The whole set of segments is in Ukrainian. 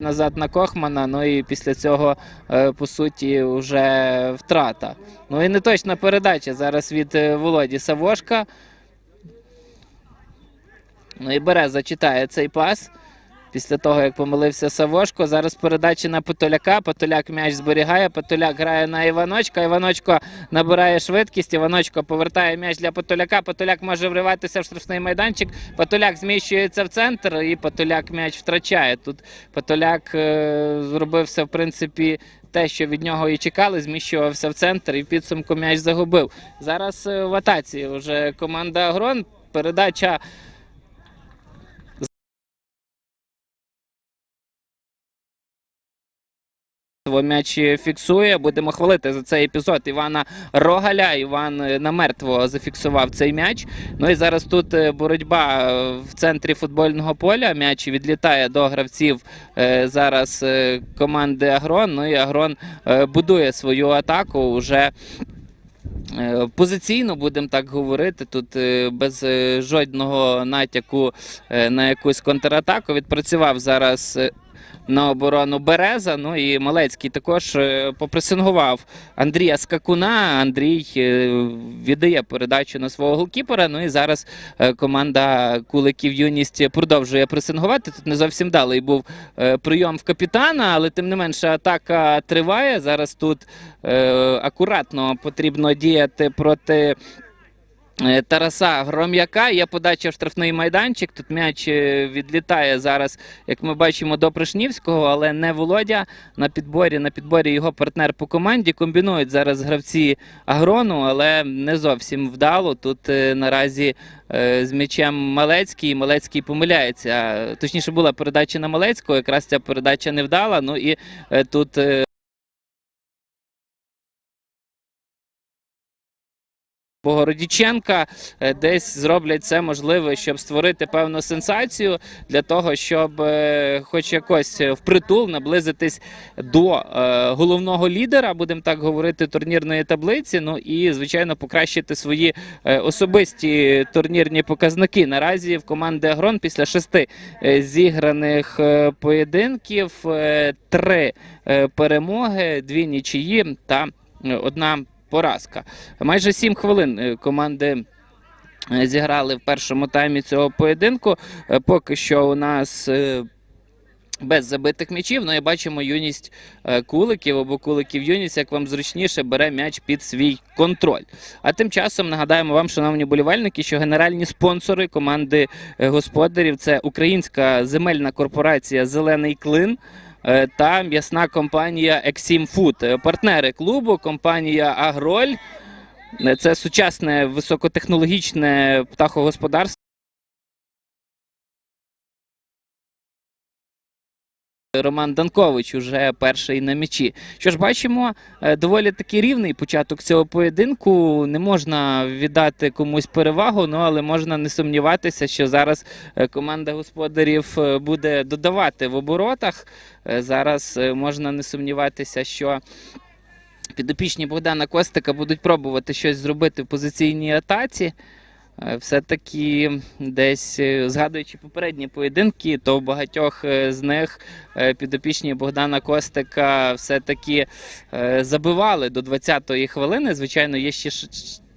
назад на Кохмана. Ну і після цього, е, по суті, вже втрата. Ну і не точна передача зараз від е, Володі Савошка. Ну і Береза читає цей пас. Після того, як помилився Савошко, зараз передача на Потоляка. Потоляк м'яч зберігає. Потоляк грає на Іваночка. Іваночко набирає швидкість. Іваночко повертає м'яч для Потоляка. Потоляк може вриватися в штрафний майданчик. Потоляк зміщується в центр, і Потоляк м'яч втрачає. Тут Потоляк е, зробив в принципі, те, що від нього і чекали, зміщувався в центр і підсумку м'яч загубив. Зараз е, в атаці вже команда Грон. Передача. М'яч фіксує. Будемо хвалити за цей епізод Івана Рогаля. Іван е, намертво зафіксував цей м'яч. Ну і зараз тут е, боротьба е, в центрі футбольного поля. М'яч відлітає до гравців зараз команди Агрон. Ну і Агрон будує свою атаку уже. Е, Позиційно будемо так говорити, тут без жодного натяку на якусь контратаку відпрацював зараз на оборону Береза. Ну і Малецький також е, попресингував Андрія Скакуна. Андрій е, віддає передачу на свого голкіпера. Ну і зараз е, команда Куликів Юність продовжує пресингувати. Тут не зовсім далий був прийом в капітана, але тим не менше атака триває. Зараз тут акуратно потрібно діяти проти. Е, Тараса Гром'яка є подача в штрафний майданчик. Тут м'яч е, відлітає зараз, як ми бачимо, до Пришнівського, але не Володя на підборі. На підборі його партнер по команді. Комбінують зараз гравці Агрону, але не зовсім вдало. Тут е, наразі з м'ячем Малецький. Малецький помиляється. Точніше була передача на Малецького. Якраз ця передача не вдала. Ну і тут. Е, е, десь зроблять це можливе, щоб створити певну сенсацію для того, щоб е, хоч якось впритул наблизитись до е, головного лідера, будемо так говорити, турнірної таблиці. Ну і звичайно покращити свої е, особисті турнірні показники. Наразі в команди Агрон після шести е, зіграних е, поєдинків е, три е, перемоги, дві нічиї та е, одна поразка. Майже сім хвилин е, команди. е, Зіграли в першому таймі цього поєдинку. Е, Поки що у нас без забитих м'ячів. Ну бачимо юність куликів або куликів юність, як вам зручніше, бере м'яч під свій контроль. А тим часом нагадаємо вам, шановні болівальники, що генеральні спонсори команди господарів це українська земельна корпорація Зелений клин. Е, Та м'ясна компанія Ексім. Е, Партнери клубу, компанія Агроль. Е, Це сучасне високотехнологічне птахогосподарство. Роман Данкович уже перший на м'ячі. Що ж бачимо, е, доволі таки рівний початок цього поєдинку. Не можна віддати комусь перевагу, ну але можна не сумніватися, що зараз е, команда господарів е, буде додавати в оборотах. Зараз можна не сумніватися, що. Підопічні Богдана Костика будуть пробувати щось зробити в позиційній атаці. Е, Все-таки десь е, згадуючи попередні поєдинки, то в багатьох е, з них підопічні Богдана Костика все-таки забивали до 20-ї хвилини. Звичайно, є ще.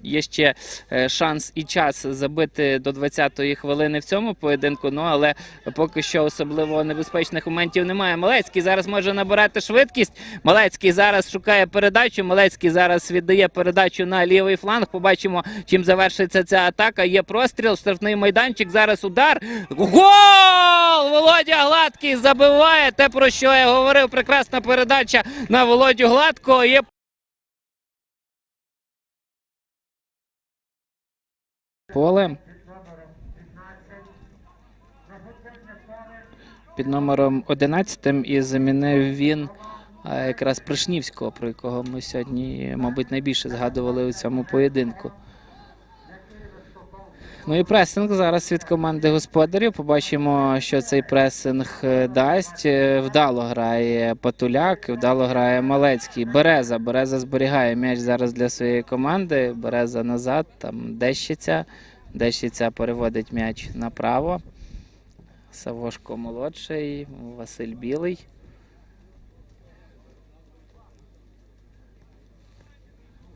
Є ще е, шанс і час забити до 20-ї хвилини в цьому поєдинку. Ну але поки що особливо небезпечних моментів немає. Малецький зараз може набирати швидкість. Малецький зараз шукає передачу. Малецький зараз віддає передачу на лівий фланг. Побачимо, чим завершиться ця атака. Є простріл, штрафний майданчик. Зараз удар. Гол! Володя Гладкий забиває. Те, про що я говорив. Прекрасна передача на Володю Гладкого. Є поле. Під номером 11 і замінив він якраз Пришнівського, про якого ми сьогодні, мабуть, найбільше згадували у цьому поєдинку. Ну і пресинг зараз від команди господарів. Побачимо, що цей пресинг е, дасть. Е, Вдало грає Патуляк, вдало грає Малецький. Береза. Береза зберігає м'яч зараз для своєї команди. Береза назад, там Дещиця. Дещиця переводить м'яч направо. Савошко молодший, Василь Білий.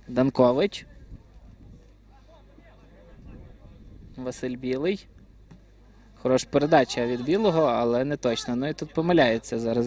Данкович. Василь Білий. Хороша передача від білого, але не точно. Ну і тут помиляється зараз